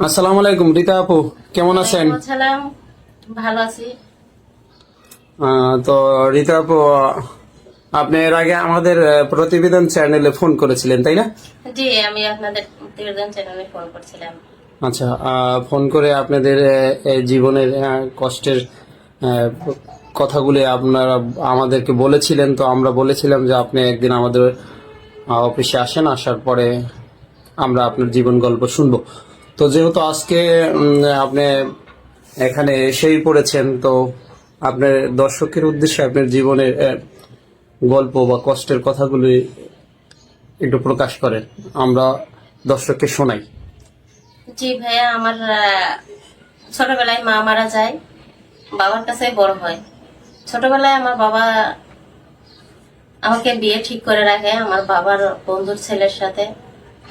আসসালামু আলাইকুম রীতা আপু কেমন আছেন? সালাম ভালো আছি। তো রীতা আপু আপনি এর আগে আমাদের প্রতিবেদন চ্যানেলে ফোন করেছিলেন তাই না? জি আমি আপনাদের প্রতিবেদন চ্যানেলে ফোন করছিলাম। আচ্ছা ফোন করে আপনাদের জীবনের কষ্টের কথাগুলি আপনারা আমাদেরকে বলেছিলেন তো আমরা বলেছিলাম যে আপনি একদিন আমাদের অফিসে আসেন আসার পরে আমরা আপনার জীবন গল্প শুনব। তো যেহেতু আজকে আপনি এখানে এসেই পড়েছেন, তো আপনার দর্শকের উদ্দেশ্যে আপনার জীবনের গল্প বা কষ্টের কথাগুলি একটু প্রকাশ করেন। আমরা দর্শককে শোনাই। জি ভাইয়া, আমার ছোটবেলায় মা মারা যায়, বাবার কাছে বড় হয়। ছোটবেলায় আমার বাবা আমাকে বিয়ে ঠিক করে রাখে, আমার বাবার বন্ধুর ছেলের সাথে।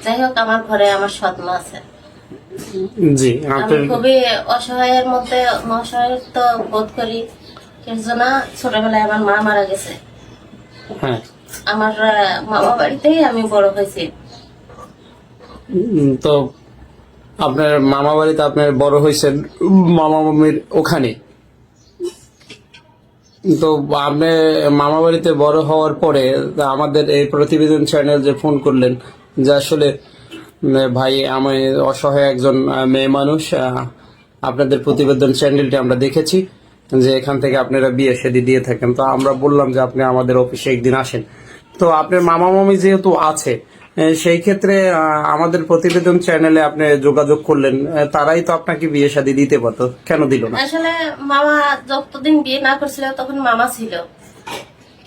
যাই হোক, আমার ঘরে আমার সৎ মা আছে। জি আমি খুবই অসহায়ের মধ্যে বোধ করি। কেননা ছোটবেলায় আমার মা মারা গেছে। হ্যাঁ। আমার মামা বাড়িতেই আমি বড় হয়েছি। তো আপনার মামা বাড়িতে আপনার বড় হয়েছেন মামা মামির ওখানে? তো আপনি মামা বাড়িতে বড় হওয়ার পরে আমাদের এই প্রতিবেদন চ্যানেল যে ফোন করলেন যে আসলে ভাই, আমি অসহায় একজন মেয়ে মানুষ আপনাদের প্রতিবেদন চ্যানেলটি আমরা দেখেছি যে এখান থেকে আপনারা বিয়ে শাদী দিয়ে থাকেন। তো আমরা বললাম যে আপনি আমাদের অফিসে একদিন আসেন। তো আপনার মামা মামি যেহেতু আছে সেই ক্ষেত্রে আমাদের প্রতিবেদন চ্যানেলে আপনি যোগাযোগ করলেন তারাই তো আপনাকে বিয়ে শাদী দিতে পারতো। কেন দিল না? আসলে মামা যতদিন বিয়ে না করছিল, তখন মামা ছিল।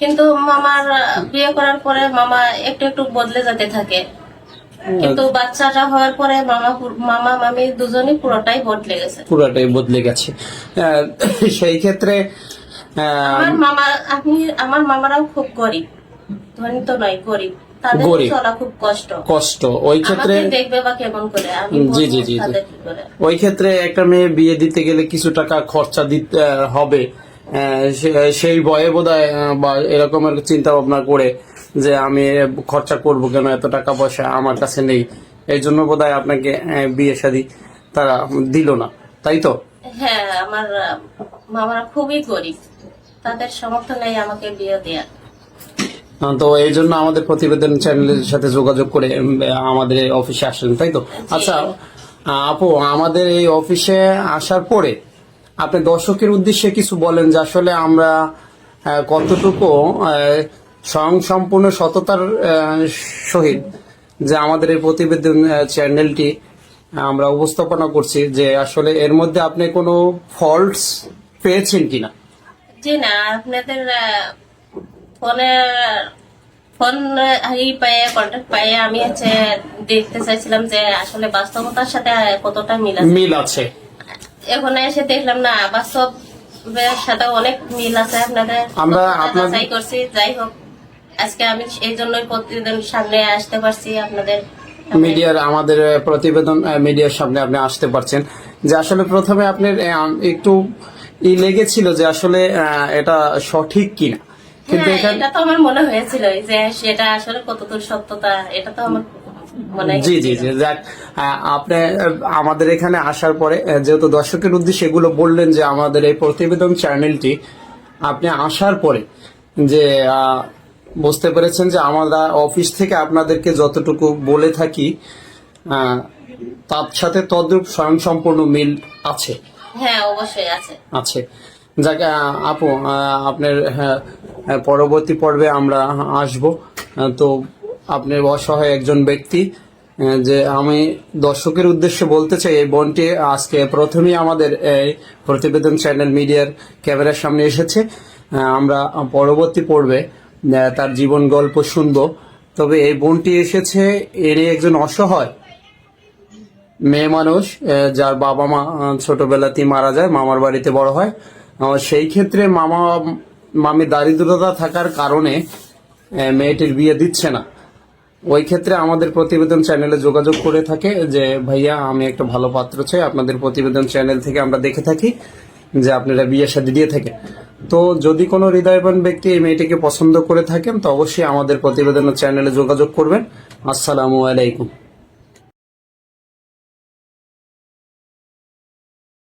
কিন্তু মামার বিয়ে করার পরে মামা একটু একটু বদলে যেতে থাকে। কিন্তু বাচ্চাটা হওয়ার পরে মামা মামা মামি দুজনই পুরোটাই বদলে গেছে। পুরাটাই বদলে গেছে। সেই ক্ষেত্রে আমার মামা আপনি আমার মামারাও খুব গরিব। ধনী তো নয় গরিব। গরিব। খুব কষ্ট। কষ্ট। ওই ক্ষেত্রে দেখবে বা কেমন করে? জি, জি, জি, জি। তাদের কি করে। ওই ক্ষেত্রে একটা মেয়ে বিয়ে দিতে গেলে কিছু টাকা খরচা দিতে হবে। সেই ভয়ে বোধ বা এরকমের চিন্তা ভাবনা করে যে আমি খরচা করব কেন? এত টাকা পয়সা আমার কাছে নেই। এই জন্য বোধ হয় আপনাকে বিয়ে শাদী তারা দিল না। তাই তো? হ্যাঁ আমার মামারা খুবই গরিব। তাদের সামর্থ্য নেই আমাকে বিয়ে দেওয়ার তো এই জন্য আমাদের প্রতিবেদন চ্যানেলের সাথে যোগাযোগ করে আমাদের এই অফিসে আসলেন তাই তো? আচ্ছা আপু আমাদের এই অফিসে আসার পরে আপনি দর্শকের উদ্দেশ্যে কিছু বলেন যে আসলে আমরা কতটুকু স্বয়ং সম্পূর্ণ সততার সহিত যে আমাদের এই প্রতিবেদন চ্যানেলটি আমরা উপস্থাপনা করছি যে আসলে এর মধ্যে আপনি কোনো ফল্টস পেয়েছেন কিনা? জি না আপনাদের ফোনে ফোন ই পেয়ে কন্ট্যাক্ট পেয়ে আমি হচ্ছে দেখতে চাইছিলাম যে আসলে বাস্তবতার সাথে কতটা মিল আছে। মিল আছে। এখানে এসে দেখলাম না বাস্তবের সাথে অনেক মিল আছে আপনাদের। আমরা আপনাদের- করছি যাই হোক। আজকে আমি এই জন্যই প্রতিদিন সামনে আসতে পারছি আপনাদের মিডিয়ার আমাদের প্রতিবেদন মিডিয়ার সামনে আপনি আসতে পারছেন। যে আসলে প্রথমে আপনার একটু ই লেগেছিল যে আসলে এটা সঠিক কিনা। কিন্তু হ্যাঁ, এটা তো আমার মনে হয়েছিল যে সেটা আসলে কতদূর সত্যতা এটা তো আমার মনে জি জি জি যাক আপনি আমাদের এখানে আসার পরে যেহেতু দর্শকের উদ্দেশ্যে এগুলো বললেন যে আমাদের এই প্রতিবেদন চ্যানেলটি আপনি আসার পরে যে বুঝতে পেরেছেন যে আমরা অফিস থেকে আপনাদেরকে যতটুকু বলে থাকি তার সাথে তদ্রূপ স্বয়ংসম্পূর্ণ মিল আছে? হ্যাঁ অবশ্যই আছে। আছে। যাক আপু আপনার হ্যাঁ, পরবর্তী পর্বে আমরা আসব। তো আপনি অসহায় একজন ব্যক্তি যে আমি দর্শকের উদ্দেশ্যে বলতে চাই এই বোনটি আজকে প্রথমেই আমাদের এই প্রতিবেদন চ্যানেল মিডিয়ার ক্যামেরার সামনে এসেছে। আমরা পরবর্তী পর্বে তার জীবন গল্প শুনব। তবে এই বোনটি এসেছে এর একজন অসহায় মেয়ে মানুষ যার বাবা মা ছোটবেলাতেই মারা যায়, মামার বাড়িতে বড় হয়। সেই ক্ষেত্রে মামা, মামি দারিদ্রতা থাকার কারণে মেয়েটির বিয়ে দিচ্ছে না। ওই ক্ষেত্রে আমাদের প্রতিবেদন চ্যানেলে যোগাযোগ করে থাকে যে, ভাইয়া, আমি একটা ভালো পাত্র চাই। আপনাদের প্রতিবেদন চ্যানেল থেকে আমরা দেখে থাকি যে, আপনারা বিয়ে শাদী দিয়ে থাকেন। তো যদি কোনো হৃদয়বান ব্যক্তি এই মেয়েটিকে পছন্দ করে থাকেন, তো অবশ্যই আমাদের প্রতিবেদনের চ্যানেলে যোগাযোগ করবেন। আসসালামু আলাইকুম।